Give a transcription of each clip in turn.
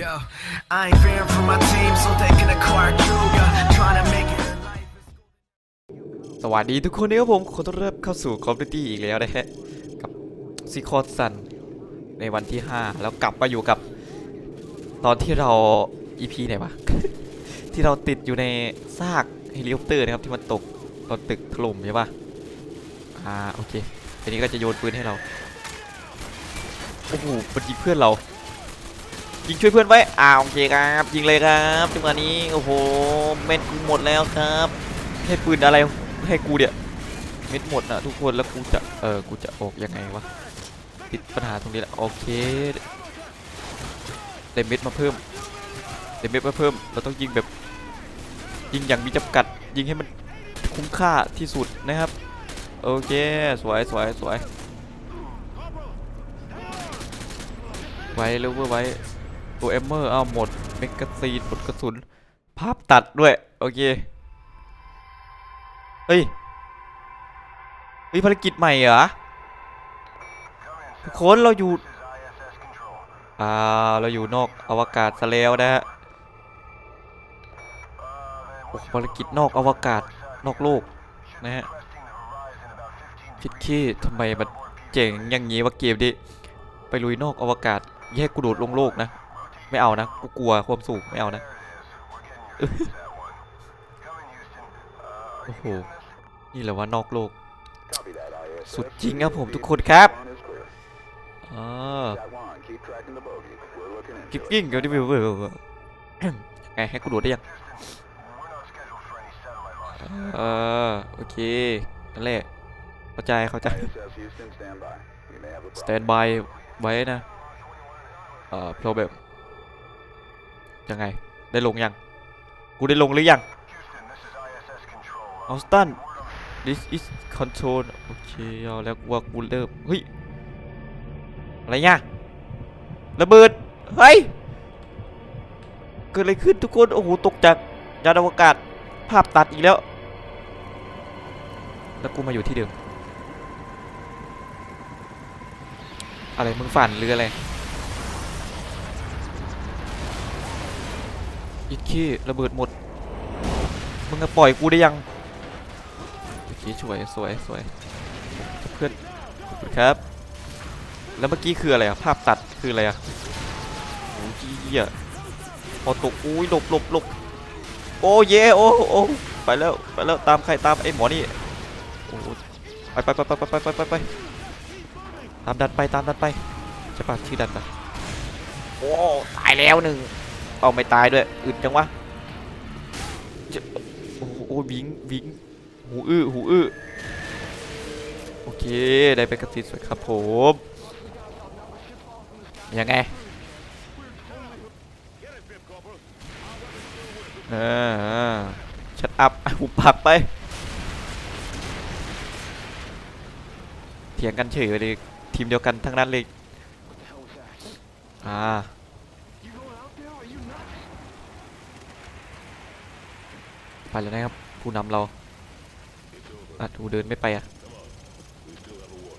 Yo, I ain't fearing for my team so they can acquire Kruger. Trying to make it สวัสดีทุกคนนะครับผมขอต้อนรับเข้าสู่ Call of Duty อีกแล้วนะฮะกับซีคอร์สันในวันที่ 5 แล้วกลับมาอยู่กับ ตอนที่เรา EP ไหนวะ ที่เราติดอยู่ในซากเฮลิคอปเตอร์นะครับ ที่มันตกตอนตึกถล่มใช่ปะอ่า โอเคทีนี้ก็จะโยนปืนให้เรา โอ้โหมันยิงเพื่อนเรา ยิงช่วยเพื่อนไว้อ่าโอเคครับยิงเลยครับจังหวะนี้โอ้โหเม็ดกูหมดแล้วครับ ให้ปืนอะไรให้กูเนี่ยเม็ดหมดนะทุกคนแล้วกูจะเออกูจะออกยังไงวะติดปัญหาตรงนี้แหละโอเคได้เม็ดมาเพิ่มได้เม็ดมาเพิ่มเราต้องยิงแบบยิงอย่างมีจำกัด ยิงให้มันคุ้มค่าที่สุดนะครับโอเคสวยสวยสวยไว้เร็วเว้ยไว้ ตัวเอมเมอร์เอาหมดเมกาซีนหมดกระสุน ภาพตัดด้วย โอเค เฮ้ย เฮ้ยภารกิจใหม่เหรอทุกคนเราอยู่ อ่า เราอยู่นอกอวกาศซะแล้วนะฮะโอ้ภารกิจนอกอวกาศนอกโลกนะฮะคิดขี้ทำไมมันเจ๋งอย่างงี้วะเกมดิไปลุยนอกอวกาศแยกกูโดดลงโลกนะ ไม่เอานะ กูกลัวความสูงไม่เอานะ โอ้โห นี่แหละว่านอกโลก สุดจริงครับผมทุกคนครับอ่ากิฟกิ้งกับดิวิวเวอร์ไงให้กูโดดได้ยังเออโอเคนั่นแหละเข้าใจเข้าใจสแตนบายไว้นะเอ่อโปรแบบ ยังไง ได้ลงยัง กูได้ลงหรือยังออสตัน this is control โอเคเอาแล้วว่ากูเริ่มเฮ้ย อะไรเนี่ยระเบิด เฮ้ย เกิดอะไรขึ้นทุกคน โอ้โห ตกจากยานอวกาศ ภาพตัดอีกแล้ว แล้วกูมาอยู่ที่เดิม อะไร มึงฝันหรืออะไร ยิดขี้ระเบิดหมด มึงจะปล่อยกูได้ยังโอเคสวยสวยสวยเพื่อนครับ แล้วเมื่อกี้คืออะไรอะภาพตัดคืออะไรอะโอ้ยเหี้ยพอตกอุ้ยหลบหลบหลบโอ้เย่โอ้โอ้ไปแล้วไปแล้วตามใครตามไอ้หมอนี่โอ้ไปไปไปไปไปไปไปไปตามดันไปตามดันไปใช่ปะชื่อดันปะโอ้ตายแล้วหนึ่ง เอาไม่ตายด้วยอึดจังวะโอ้โหโอ้ยวิงวิงหูอื้อหูอื้อโอเคได้ไปกระติดสวยครับผมยังไงอ่าชัดอัพหุบปากไปเถียงกันเฉยเลยทีมเดียวกันทั้งนั้นเลยอ่า ไปแล้วนะครับ ผู้นำเราอะทูเดินไม่ไปอะ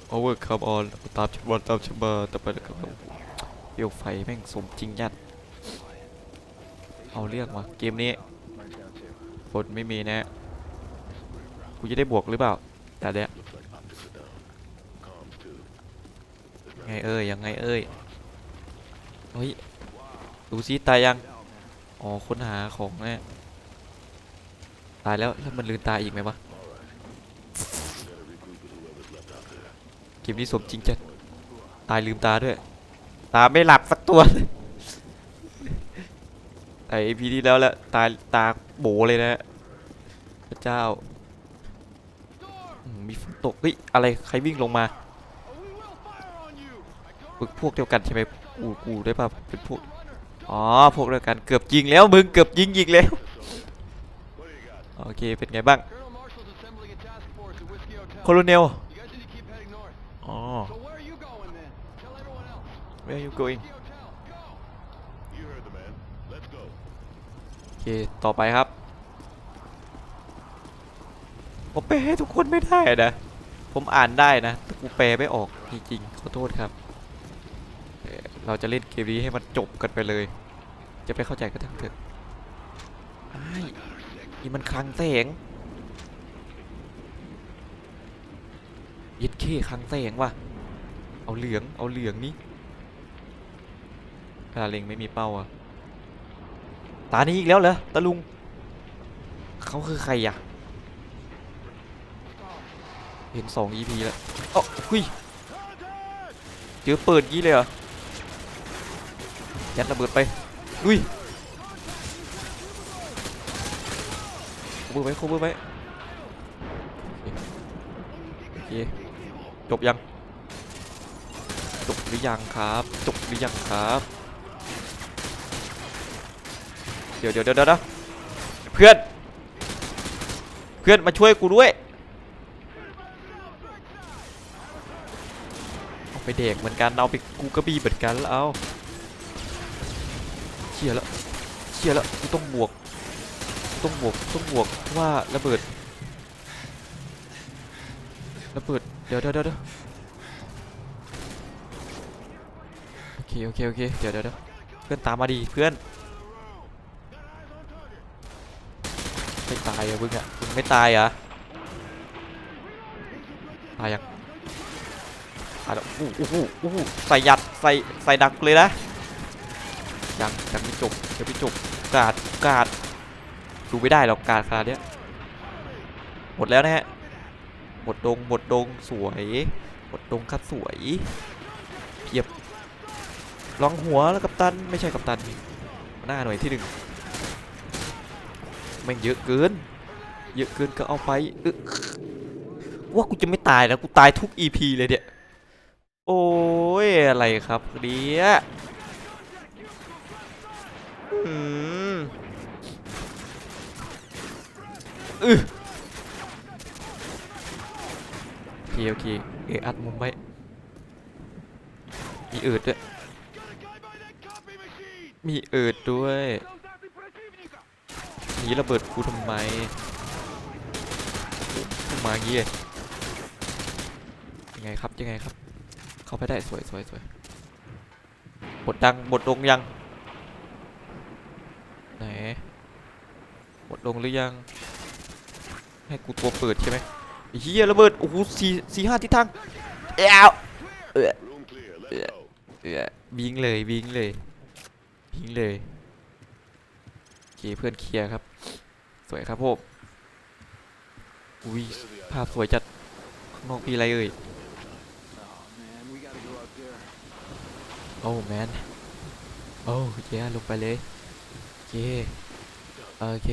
โอเวอร์คัมออนตามชับบอลตามชับบอลต่อไปแล้วครับเปลวไฟแม่งสมจริงยัด เอาเรื่องวะเกมนี้ฝนไม่มีนะกูจะได้บวกหรือเปล่าแต่เดี๋ยไงเอ้ยยังไงเอ้ยเฮ้ยดูซิตายยัง อ๋อค้นหาของนะ ตายแล้วแล้วมันลืนตายอีกไหมวะเกมนี้สมจริงจัดตายลืมตาด้วย ตาไม่หลับสักตัวไอพีที่แล้วแหละตายตาโบเลยนะพระเจ้ามีฝนตกเฮ้ยอะไรใครวิ่งลงมาฝึกพวกเดียวกันใช่ไหมกูกูได้ป่ะเป็นพวกอ๋อพวกเดียวกันเกือบยิงแล้วมึงเกือบยิงยิงแล้ว โอเค เป็นไงบ้าง Colonel Marshall's assembling a task force at Whiskey Hotel. โคโลเนล You guys need to keep heading north. อ๋อ So where are you going then? Tell everyone else. where are you going Whiskey Hotel. Go. You heard the man. Let's go. โอเค ต่อไปครับผมแปลให้ทุกคนไม่ได้นะ ผมอ่านได้นะแต่กูแปลไม่ออกจริงๆ ขอโทษครับเอ่อเราจะเล่นเกมนี้ให้มันจบกันไปเลย จะไปเข้าใจก็ทั้งเถอะไอ้าย นี่มันคลังแสงยิดเคคลังแสงว่ะ เอาเหลือง เอาเหลืองนี่ตาเล็งไม่มีเป้าอะ ตานี้อีกแล้วเหรอตาลุง เขาคือใครอะ เห็นสอง EP แล้วอ๋อหุยเจอเปิดยี่เลยเหรอยัดระเบิดไปลุย บอไว้คบไว้โอเคจบยัง จบหรือยังครับ จบหรือยังครับ เดี๋ยวเดี๋ยวเดี๋ยวเดี๋ยวเพื่อน เพื่อนมาช่วยกูด้วยเอาไปเด็กเหมือนกันเอาไปกูกระบี่เหมือนกันแล้วเอาเชี่ยแล้วเชี่ยแล้วกูต้องบวก ต้องบวกต้องบวกว่าระเบิดระเบิดเดี๋ยวเดี๋ยวเดี๋ยวโอเคโอเคโอเคเดี๋ยวเดี๋ยวเดี๋ยวเพื่อนตามมาดีเพื่อนไม่ตายเหรอมึงอะมึงไม่ตายเหรอตายยังตายแล้วอู้อู้อู้อู้หูใส่ยัดใส่ใส่ดักเลยนะยังยังไม่จบยังไม่จบกาดกาด ดูไม่ได้หรอกกาดขนาดเนี้ยหมดแล้วนะฮะหมดดงหมดดงสวยหมดดงครับสวยเพียบลองหัวแล้วกัปตันไม่ใช่กัปตันหน้าหน่วยที่หนึ่งแม่งเยอะเกิน เยอะเกินก็เอาไปว่ากูจะไม่ตายนะกูตายทุก EP เลยเนี่ยโอ้ยอะไรครับเนี่ยอืม อือโอเคโอเคเอออัดมุมไว้มีเอิดด้วย มีเอิดด้วยนีระเบิดกูทำไมกูมาอย่างงี้เลยยังไงครับยังไงครับ เข้าไปได้สวยสวยสวยบทดังบทลงยัง ไหนบทลงหรือยัง ให้กูตัวเปิดใช่ไหมไอ้เฮียระเบิดโอ้โหสี่สี่ห้าทิศทางเอ้าเออ Room clear. Let's Yeah. go. เออวิ่งเลยวิ่งเลยวิ่งเลยโอเคเพื่อนเคลียร์ครับ สวยครับผมอุ้ยภาพสวยจัดข้างนอกมีอะไรเอ่ยโอ้แมนโอ้เย้ลงไปเลยโอเคโอเค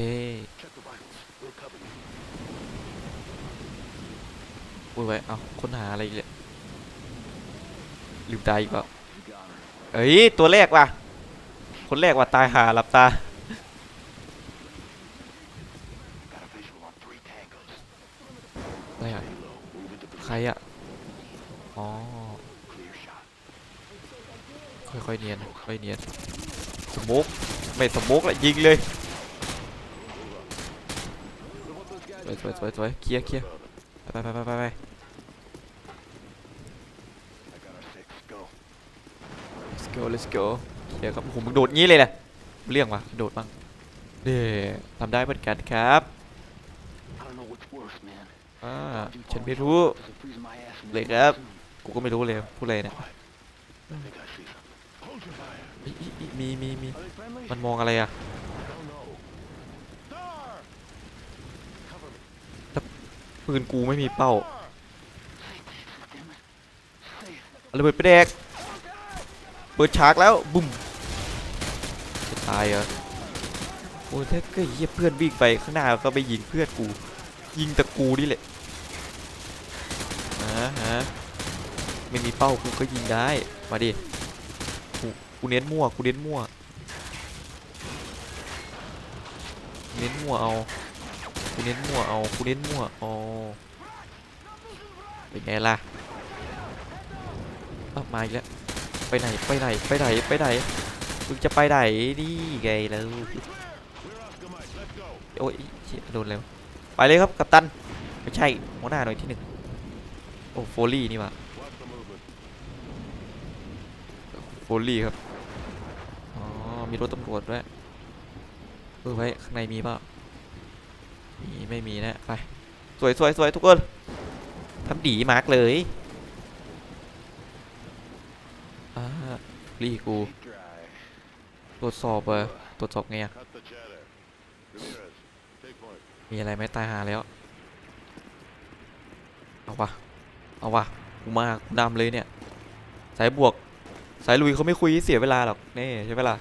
พูดไว้ เอาค้นหาอะไรอีกเนี่ยลืมตาอีกเปล่า You got her. เอ้ย ตัวแรกว่ะ คนแรกว่ะ ตายหาหลับตา Got a visual on three tangos. อะไรอะ Move into ใครอะ อ๋อ clear shot. ค่อยๆเนียน ค่อยๆเนียนสโมกไม่สโมกละยิงเลย So what those guys สวย are สวยสวยสวยเคลียร์เคลียร์ไปไปไปไปไป I got our six. Go. let's go let's go เคลียร์ครับโอ้โหมึงโดดงี้เลยแหละเรื่องวะโดดบ้างเด้ทำได้เหมือนกันครับ I don't know what's worse, man. อ่า You ฉัน falling ไม่ short รู้ because of freezing my ass in เลย this ครับ monsoon. กูก็ไม่รู้เลยพูดอะไรเนี่ย I think I see something. Hold your fire. อิอิอิมีมีมี Are they friendly? มันมองอะไรอะ I don't know. Star! Cover me. ปืนกูไม่มีเป้า Say Jesus, damn it. Say it. เอาระเบิดไปแดกเปิดฉากแล้วบุ้มจะตายเหรอโอ้ยถ้าเกิดเหี้ยเพื่อนวิ่งไปข้างหน้าก็ไปยิงเพื่อนกู ยิงแตะกูนี่แหละฮะฮะไม่มีเป้ากูก็ยิงได้มาดิกูกูเน้นมั่วกูเน้นมั่วเน้นมั่วเอากูเน้นมั่วเอากูเน้นมั่วเอาเป็นไงล่ะบ้ามาอีกแล้ว ไปไหนไปไหนไปไหนไปไหนมึงจะไปไหนนี่ไงแล้วโอ้ยเชี่ยโดนแล้วไปเลยครับกัปตันไม่ใช่หัวหน้าหน่วยที่หนึ่งโอ้โฟลี่นี่ว่า Watch the movement. โฟลี่ครับอ๋อมีรถตำรวจด้วยเออไว้ข้างในมีเปล่ามีไม่มีนะไปสวยสวยสวยทุกคนทำดีมากเลยอ่า รีกู ตรวจสอบเออตรวจสอบไงอะมีอะไรไหมตายหาแล้ว เอาวะเอาวะกูมากูนำเลยเนี่ย สายบวก สายลุยเขาไม่คุยเสียเวลาหรอกนี่ใช่ไหมล่ะ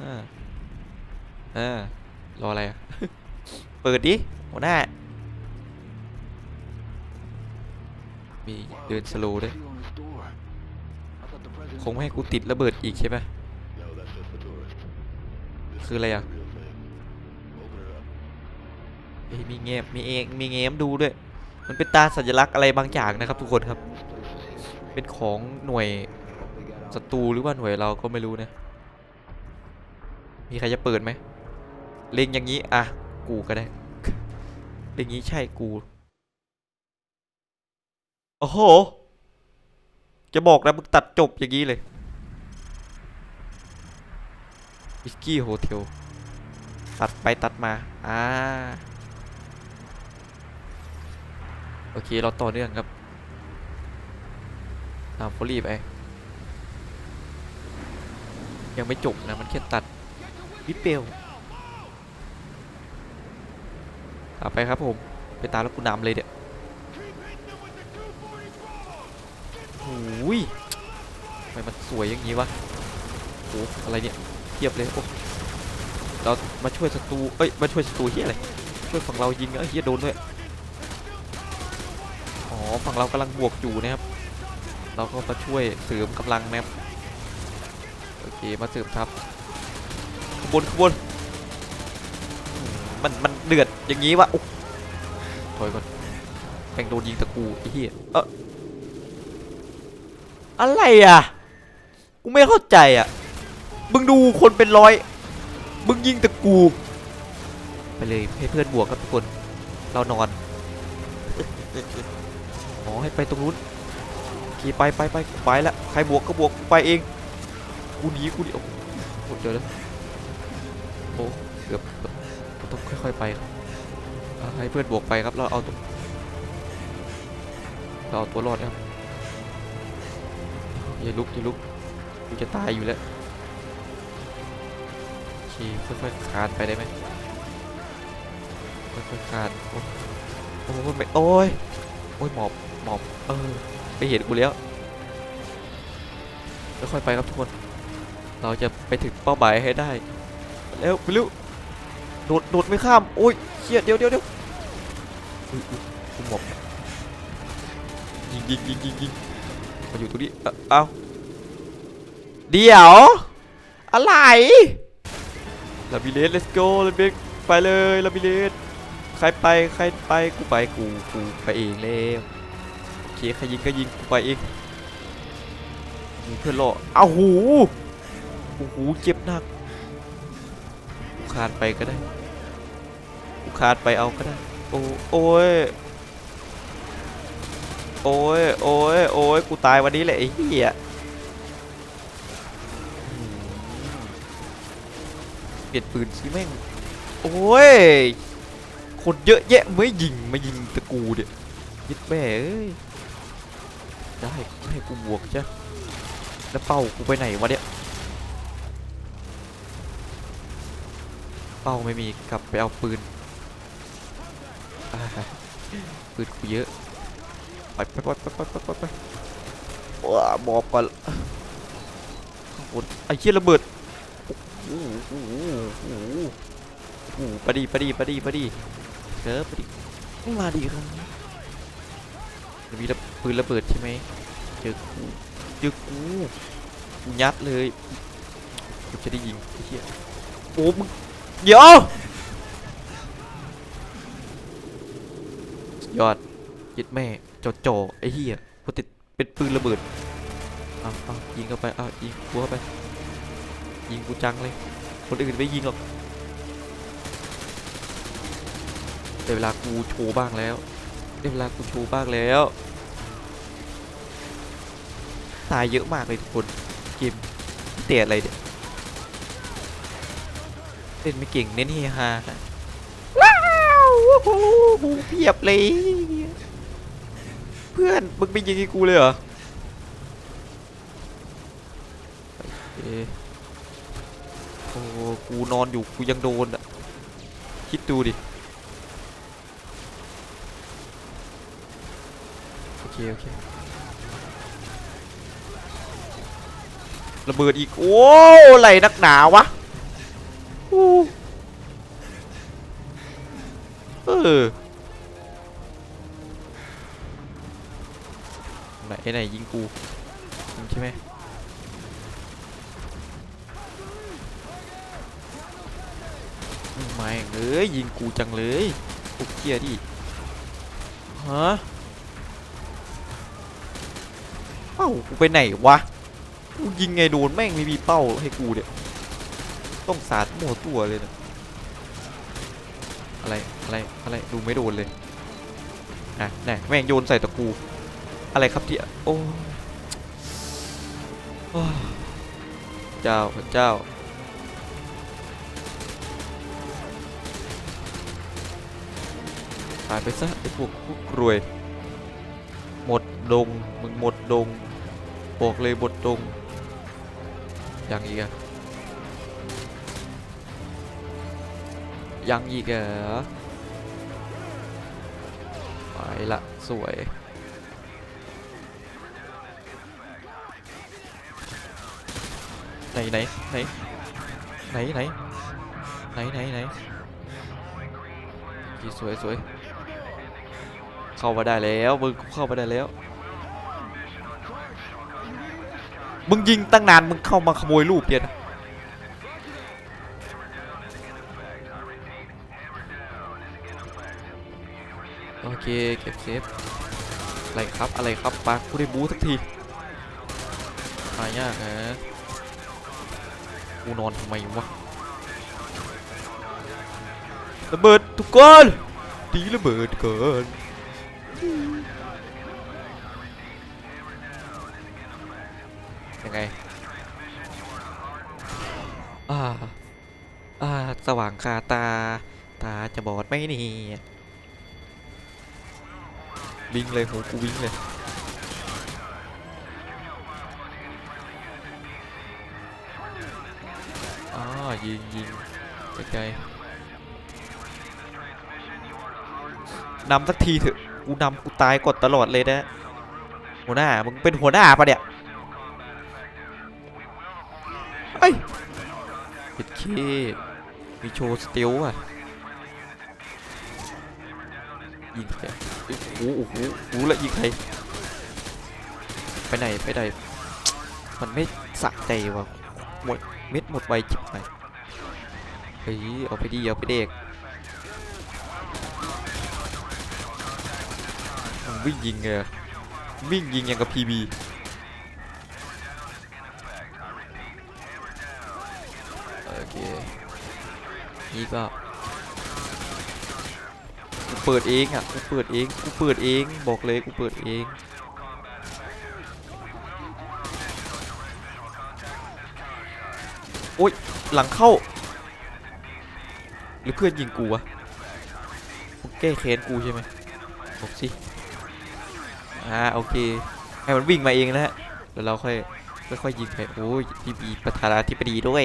อ่าอ่ารออะไรอะเปิดดิหัวหน้ามีเดินสโลว์ด้วย คงไม่ให้กูติดระเบิดอีกใช่ปะ No, that's just the tourist. This คืออะไรอะเอ้ยมีเงมมีเองมีเงมดูด้วย มันเป็นตาสัญลักษณ์อะไรบางอย่างนะครับ ทุกคนครับ เป็นของหน่วยศัตรูหรือว่าหน่วยเราก็ไม่รู้นะ มีใครจะเปิดไหมเล็งอย่างนี้อะกูก็ได้เล็งอย่างนี้ใช่กู โอ้โห จะบอกนะมึงตัดจบอย่างนี้เลยวิสกี้โฮเทลตัดไปตัดมา อ่า โอเค เราต่อเนื่องครับตามโฟอรี่ไป ยังไม่จบนะ มันแค่ตัดวิเปลตามไปครับผม ไปตามแล้วกูนำเลยเดี๋ยว โอ้ยทำไมมันสวยอย่างนี้วะโอ้อะไรเนี่ยเทียบเลยโอ้เรามาช่วยศัตรูเอ้ยมาช่วยศัตรูเฮียอะไรช่วยฝั่งเรายิงเอ้ยเฮียโดนด้วยอ๋อฝั่งเรากำลังบวกอยู่นะครับ เราก็มาช่วยเสริมกำลังนะครับโอเคมาเสริมทัพขบวนขบวนมันมันเดือดอย่างนี้วะโอ้ถอยก่อนแม่งโดนยิงตะกูไอ้เหี้ยเออ อะไรอะ กูไม่เข้าใจอะ มึงดูคนเป็นร้อย มึงยิงตะกู ไปเลยให้เพื่อนบวกครับทุกคน เรานอน อ๋อให้ไปตรงนู้นขี่ไปไปไปไปละใครบวกก็บวกไปเอง กูหนีกูหนีโอ้โหเจอแล้วโอ้เกือบต้องค่อยๆไปครับให้เพื่อนบวกไปครับ เราเอาตัวเราเอาตัวรอดครับ อย่าลุกอย่าลุกกูจะตายอยู่แล้วโอเคค่อยๆคานไปได้ไหมค่อยๆคานโอ้โอ้ไม่โอ้ยโอ้ยหมอบหมอบเออไปเห็นกูแล้วค่อยๆไปครับทุกคน เราจะไปถึงเป้าหมายให้ได้แล้วไปเร็วโดดโดดไม่ข้ามโอ้ยเชี่ยเดี๋ยวเดี๋ยวเดี๋ยวกูหมอบยิงยิงยิงยิงยิง มาอยู่ตรงนี้ เอ้าเอ้า เดี๋ยว อะไรลาบิเลส let's go ลาบิเลสไปเลยลาบิเลสใครไปใครไปกูไปกูกูไปเองแล้วโอเคใครยิงก็ยิงกูไปเองมีเพื่อนรออ้าวหูโอ้โหเจ็บหนักกูคานไปก็ได้กูคานไปเอาก็ได้ โอ้โอ้ย โอ้ยโอ้ยโอ้ยกูตายวันนี้แหละไอ้เหี้ยเปลี่ยนปืนสิแม่งโอ้ยคนเยอะแยะไม่ยิงมายิงตะกูเดี๋ยยึดแม่เอ้ยได้ให้กูบวกจ้ะแล้วเป้ากูไปไหนวะเนี่ยเป้าไม่มีกลับไปเอาปืนปืนกูเยอะ ไปไปไปไปไปไปไปว้าบอบกไอนข้างบนไอ้เชี่ยระเบิดปดีปดีปดีปดีเออปดีมาดีครับมีระปืนระเบิดใช่ไหมเจอกูเจอกูยัดเลยกูจะได้ยิงไอ้เหี้ยโอ้มึงเดี๋ยวยอดยึดแม่ จอจอไอ้เหี้ยพอติดเป็นปืนระเบิดเอาเอายิงเข้าไปเอายิงกูเข้าไป ยิงกูจังเลย คนอื่นไม่ยิงหรอกได้เวลากูโชว์บ้างแล้วได้เวลากูโชว์บ้างแล้ว ตายเยอะมากเลยทุกคนเกมเตะอะไรเนี่ยเล่นไม่เก่งเน้นเฮฮาว้าวโหเพียบเลย เพื่อนมึงไปยิงให้กูเลยเหรอโอ้กูนอนอยู่กูยังโดนอะคิดดูดิโอเคโอเคระเบิดอีก โอ้ไหลนักหนาวะอู้เออ ไหนไหนยิงกูใช่ไหมไม่เอ้ยยิงกูจังเลยพวกเกียดิฮะเอ้ากูไปไหนวะกูยิงไงโดนแม่งไม่มีเป้าให้กูเนี่ยต้องสาดหมั่วตัวเลยนะอะไรอะไรอะไรดูไม่โดนเลยอะแน่แม่งโยนใส่ตะกู อะไรครับที่โอ้เจ้าพระเจ้า ตายไปซะไอ้พวกพวกรวย หมดดง มึงหมดดงบอกเลยหมดดง ยังอีกอะยังอีกเหรอไปละสวย ไหนไหนไหนไหนไหนไหนไหนกี่สวยสวยเข้ามาได้แล้วมึงเข้ามาได้แล้วมึงยิงตั้งนานมึงเข้ามาขโมยรูปเนี่ยนะโอเคเก็บเซฟอะไรครับอะไรครับปากูได้บูสักทีหายากนะ กูนอนทำไมวะระเบิดทุกคนตีระเบิดเกินยังไงอ่าอ่าสว่างคาตา ตาจะบอดไหมนี่วิ่งเลยโหกูวิ่งเลย ยิงยิงไกลๆนำสักทีเถอะกูนำกูตายกดตลอดเลยนะหัวหน้ามึงเป็นหัวหน้าปะเนี่ยเฮ้ยปิดเคมีโชว์สเตลอะยิงใครโอ้โหโอ้โหรู้ละยิงใครไปไหนไปไหนมันไม่สะใจว่ะหมดเม็ดหมดไวจิบไป เฮ้ยเอาไปดีเอาไปเด็กมันวิ่งยิงไงอะวิ่งยิงอย่างกับพีบีโอเคนี่ก็กูเปิดเองอะกูเปิดเองกูเปิดเองบอกเลยกูเปิดเองโอ๊ยหลังเข้า หรือเพื่อนยิงกูวะมึงแก้แค้นกูใช่ไหมบอกสิอ่าโอเคให้มันวิ่งมาเองนะฮะแล้วเราค่อยค่อยๆยิงไปโอ้ยพีบีประธานาธิบดีด้วย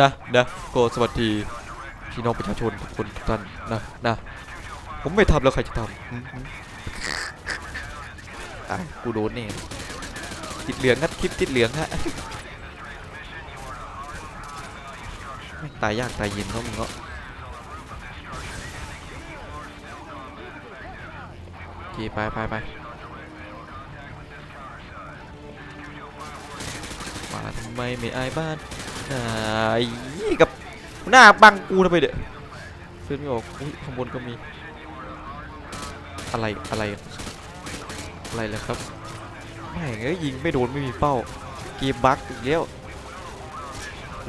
นะนะก็สวัสดีพี่น้องประชาชนทุกคนทุกท่านนะนะผมไม่ทำแล้วใครจะทำอะกูโดนเนี่ยติดเหลืองครับคลิปติดเหลืองฮะ แม่ตายยากตายเย็นเนาะมึงเนาะโอเคไปไปไปมาทำไมไม่อายบ้านนายกับหน้าบังกูทำไมเด้อเพื่อนไม่ออกข้างบนก็มีอะไรอะไรอะไรเลยครับแม่งเอ้ยยิงไม่โดนไม่มีเป้าเกมบั๊กอีกแล้ว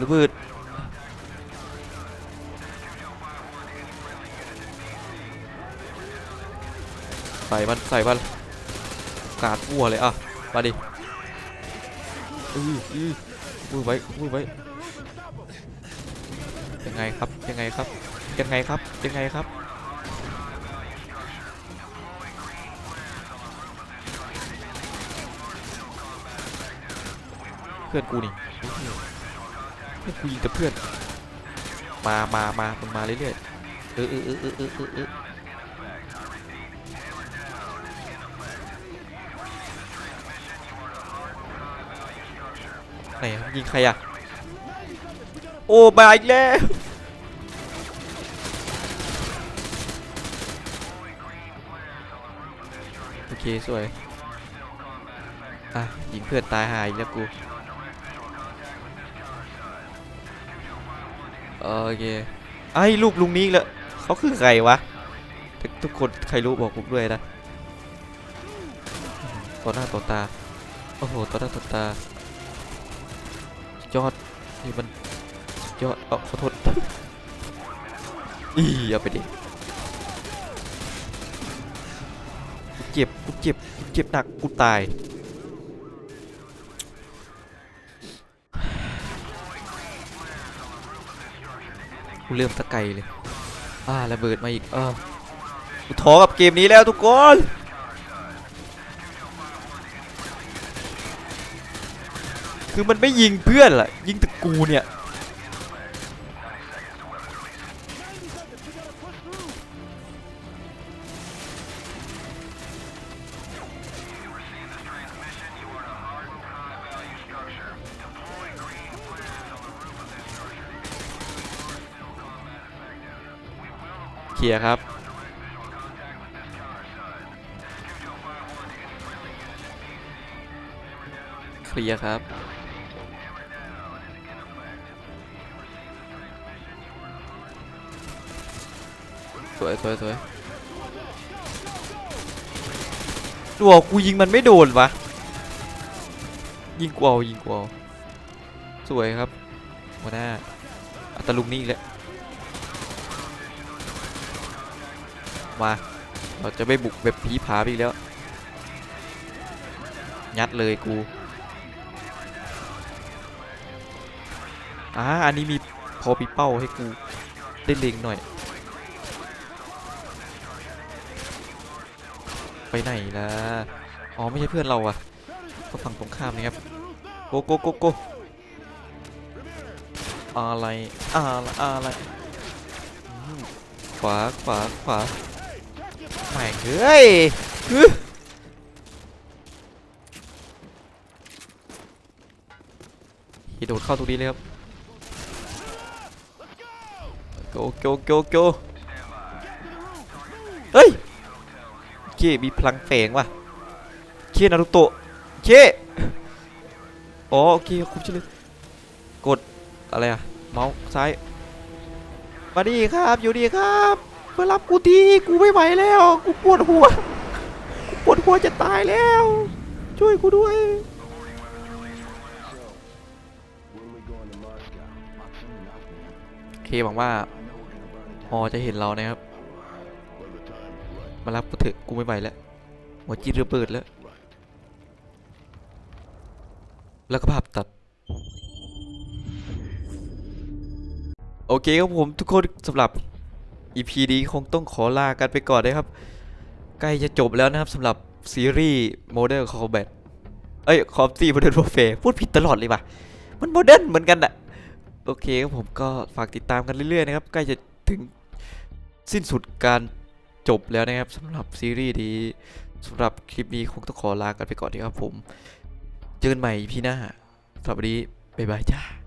ระเบิด ส่มันใส่มันกาดมั่วเลยอะมาดิอืออือมือไว้มือไว้ยังไงครับยังไงครับยังไงครับยังไงครับเพื่อนกูนี่เพื่อนกูยิงแต่เพื่อนมามามามึงมาเรื่อยๆเออเออเออเออเออเออเออไห นอะยิงใครอะโอ้มาอีกแล้วโอเคสวยอะยิงเพื่อนตายหายแล้วกูโอเคไอ้รูปลุงนี้อีกแล้วเขาคือใครวะทุกทุกคนใครรู้บอกผมด้วยนะต่อหน้าต่อตา โอ้โหต่อหน้าต่อตา ยอด นี่มันยอด เอาขอโทษอีเอาไปดิกูเจ็บกูเจ็บกูเจ็บหนักกูตาย กูเริ่มตะไกลเลย อ่าระเบิดมาอีกเออกูท้อกับเกมนี้แล้วทุกคน คือมันไม่ยิงเพื่อนล่ะยิงแต่กูเนี่ยเคลียร์ครับเคลียร์ครับ วยสวยสวยดูอะกูยิงมันไม่โดนวะ ยิงกูเอายิงกูเอาสวยครับหัวหน้าอัตลุงนี่อีกแล้วมา เราจะไม่บุกแบบผีผาไปอีกแล้ว ยัดเลยกูอ่าอันนี้มีพอปีเป้าให้กูได้เล็งหน่อย ไปไหนล่ะอ๋อไม่ใช่เพื่อนเราอะก็ฝั่งตรงข้ามนะครับโกโกโกโกอะไรอะไรอะไรขวาขวาขวาแม่งเฮ้ยฮึเฮ้ยโดดเข้าตรงนี้เลยครับโกโกโกโกเฮ้ย คมีพลังแฝงว่ะเคนารุโตะเคอ๋อโอเคคุมชื่อเลกดอะไรอะเมาส์ซ้ายมาดีครับอยู่ดีครับมารับกูทีกูไม่ไหวแล้วกูปวดหัวกูปวดหัวจะตายแล้ว ช่วยกูด้วย When we going to Moscow? เคหวังว่าฮอจะเห็นเรานะครับ มารับกูเถอะกูไม่ไหวแล้วหัวจีนระเบิดแล้ว แล้วก็ภาพตัด โอเคครับผมทุกคนสำหรับ EP นี้คงต้องขอลากันไปก่อนนะครับ ใกล้จะจบแล้วนะครับสำหรับซีรีส์ Modern Combat เอ้ยคอมซี Modern Warfare พูดผิดตลอดเลยว่ะ มันโมเดิร์นเหมือนกันอะโอเคครับผมก็ฝากติดตามกันเรื่อยๆนะครับ ใกล้จะถึงสิ้นสุดการ จบแล้วนะครับสำหรับซีรีส์นี้สำหรับคลิปนี้คงต้องขอลากันไปก่อนดีครับผม เจอกันใหม่พี่หน้าสำหรับวันนี้บ๊ายบายจ้า